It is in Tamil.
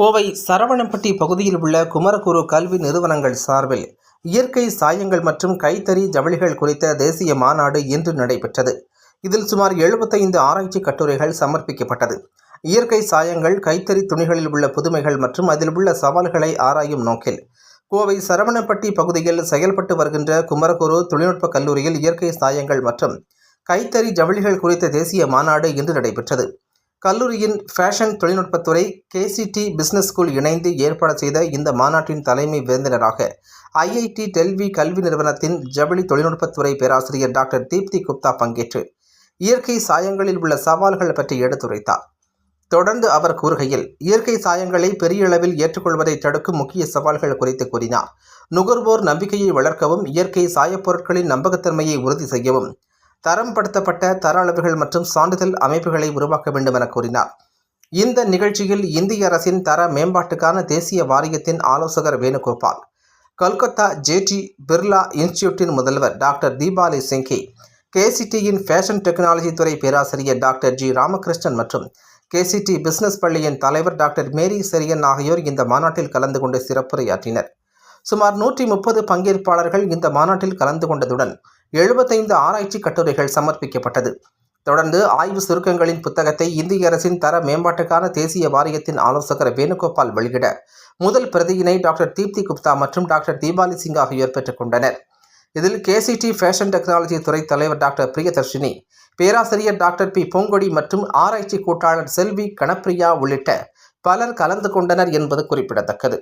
கோவை சரவணம்பட்டி பகுதியில் உள்ள குமரகுரு கல்வி நிறுவனங்கள் சார்பில் இயற்கை சாயங்கள் மற்றும் கைத்தறி ஜவுளிகள் குறித்த தேசிய மாநாடு இன்று நடைபெற்றது. இதில் சுமார் 75 ஆராய்ச்சி கட்டுரைகள் சமர்ப்பிக்கப்பட்டது. இயற்கை சாயங்கள் கைத்தறி துணிகளில் உள்ள புதுமைகள் மற்றும் அதில் உள்ள சவால்களை ஆராயும் நோக்கில் கோவை சரவணப்பட்டி பகுதியில் செயல்பட்டு வருகின்ற குமரகுரு தொழில்நுட்ப கல்லூரியில் இயற்கை சாயங்கள் மற்றும் கைத்தறி ஜவுளிகள் குறித்த தேசிய மாநாடு இன்று நடைபெற்றது. கல்லூரியின் ஃபேஷன் தொழில்நுட்பத்துறை கேசிடி பிசினஸ் ஸ்கூல் இணைந்து ஏற்பாடு செய்த இந்த மாநாட்டின் தலைமை விருந்தினராக ஐஐடி டெல்வி கல்வி நிறுவனத்தின் ஜவுளி தொழில்நுட்பத்துறை பேராசிரியர் டாக்டர் தீப்தி குப்தா பங்கேற்று இயற்கை சாயங்களில் உள்ள சவால்கள் பற்றி எடுத்துரைத்தார். தொடர்ந்து அவர் கூறுகையில் இயற்கை சாயங்களை பெரிய அளவில் ஏற்றுக்கொள்வதை தடுக்கும் முக்கிய சவால்கள் குறித்து கூறினார். நுகர்வோர் நம்பிக்கையை வளர்க்கவும் இயற்கை சாயப்பொருட்களின் நம்பகத்தன்மையை உறுதி செய்யவும் தரம் படுத்தப்பட்ட தர அளவுகள் மற்றும் சான்றிதழ் அமைப்புகளை உருவாக்க வேண்டும் என கூறினார். இந்த நிகழ்ச்சியில் இந்திய அரசின் தர மேம்பாட்டுக்கான தேசிய வாரியத்தின் ஆலோசகர் வேணுகோபால் கொல்கத்தா ஜேடி பிர்லா இன்ஸ்டிடியூட்டின் முதல்வர் டாக்டர் தீபாலி சிங்கி கேசிடியின் ஃபேஷன் டெக்னாலஜி துறை பேராசிரியர் டாக்டர் ஜி ராமகிருஷ்ணன் மற்றும் கேசிடி பிசினஸ் பள்ளியின் தலைவர் டாக்டர் மேரி செரியன் ஆகியோர் இந்த மாநாட்டில் கலந்து கொண்டு சிறப்புரையாற்றினர். சுமார் நூற்றி முப்பது பங்கேற்பாளர்கள் இந்த மாநாட்டில் கலந்து கொண்டதுடன் எழுபத்தைந்து ஆராய்ச்சி கட்டுரைகள் சமர்ப்பிக்கப்பட்டது. தொடர்ந்து ஆய்வு சுருக்கங்களின் புத்தகத்தை இந்திய அரசின் தர மேம்பாட்டுக்கான தேசிய வாரியத்தின் ஆலோசகர் வேணுகோபால் வெளியிட முதல் பிரதியினை டாக்டர் தீப்தி குப்தா மற்றும் டாக்டர் தீபாலி சிங் ஆகியோர் பெற்றுக்கொண்டனர் இதில் கேசிடி ஃபேஷன் டெக்னாலஜி துறை தலைவர் டாக்டர் பிரியதர்ஷினி பேராசிரியர் டாக்டர் பி. பூங்கொடி மற்றும் ஆராய்ச்சி கூட்டாளர் செல்வி கணப்பிரியா உள்ளிட்ட பலர் கலந்து கொண்டனர் என்பது குறிப்பிடத்தக்கது.